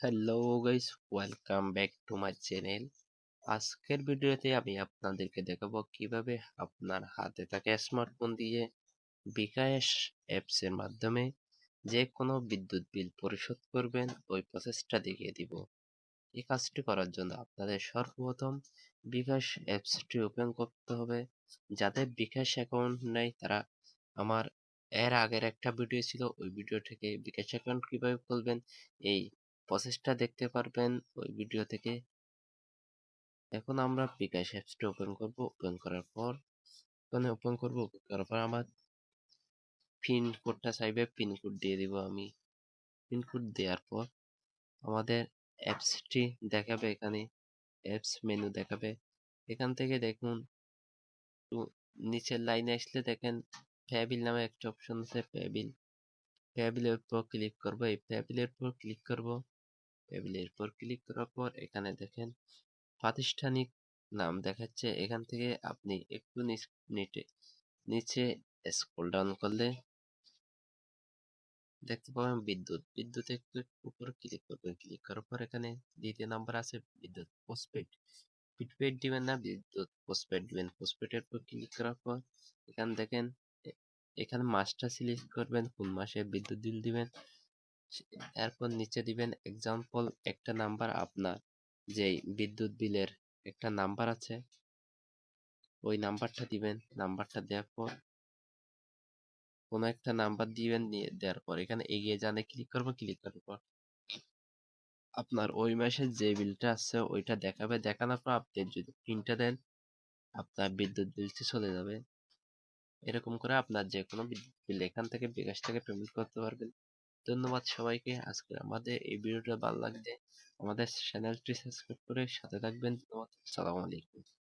Hello guys welcome back to my channel আজকের ভিডিওতে আমি আপনাদেরকে দেখাবো কীভাবে আপনার হাতে থাকা স্মার্টফোন দিয়ে বিকাশ অ্যাপস এর মাধ্যমে যে কোনো বিদ্যুৎ বিল পরিশোধ করবেন, ওই প্রসেসটা দেখিয়ে দিব। এই কাজটি করার জন্য আপনাদের সর্বপ্রথম বিকাশ অ্যাপসটি ওপেন করতে হবে। যাদের বিকাশ অ্যাকাউন্ট নেই, তারা আমার এর আগের একটা ভিডিও ছিল, ওই ভিডিও থেকে বিকাশ অ্যাকাউন্ট কীভাবে খুলবেন, এই প্রসেসটা দেখতে পারবেন ওই ভিডিও থেকে। এখন আমরা বিকাশ অ্যাপসটা ওপেন করব। ওপেন করার পর, ওখানে ওপেন করব। ওপেন করার পর আমার পিন কোডটা চাইবে। পিন কোড দিয়ে দিব আমি। পিন কোড দেওয়ার পর আমাদের অ্যাপসটি দেখাবে এখানে। অ্যাপস মেনু দেখাবে। এখান থেকে দেখুন নিচের লাইনে আসলে দেখেন ফ্যাবিল নামে একটা অপশন আছে ফ্যাবিল ফ্যাবিলের উপর ক্লিক করব। এই ফ্যাবিলের উপর ক্লিক করব। টেবিলের উপর ক্লিক করার পর এখানে দেখেন প্রাতিষ্ঠানিক নাম দেখাচ্ছে। এখান থেকে আপনি একটু নিচে নিচে স্ক্রল ডাউন করলে দেখতে পাবেন বিদ্যুৎ। বিদ্যুৎ একটু উপর ক্লিক করবেন। ক্লিক করার পর এখানে দ্বিতীয় নাম্বার আছে বিদ্যুৎ পোস্টপেড প্রিপেড দিবেন না, বিদ্যুৎ পোস্টপেড দিবেন। পোস্টপেডের উপর ক্লিক করার পর এখানে দেখেন এখানে মাসটা সিলেক্ট করবেন। কোন মাসে বিদ্যুৎ বিল দিবেন? এরপর নিচে দিবেন এক্সাম্পল একটা নাম্বার আপনার, যেই বিদ্যুৎ বিলের একটা নাম্বার আছে। ওই নাম্বারটা দিবেন নাম্বারটা দেওয়ার পর কোনো একটা নাম্বার দিবেন, নিয়ে দেওয়ার পর এখানে এগিয়ে জানে ক্লিক করব ক্লিক করার পর আপনার ওই মাসে যে বিলটা আছে ওইটা দেখাবে, দেখানোর পর আপনি যদি পিনটা দেন, আপনার বিদ্যুৎ বিলটি চলে যাবে। এরকম করে আপনার যে কোনো বিদ্যুৎ বিল এখান থেকে বিকাশ থেকে পেমেন্ট করতে পারবেন। ধন্যবাদ সবাইকে। আজকে আমাদের এই ভিডিওটা ভালো লাগলে আমাদের চ্যানেলটি সাবস্ক্রাইব করে সাথে থাকবেন। ধন্যবাদ। সালাম আলাইকুম।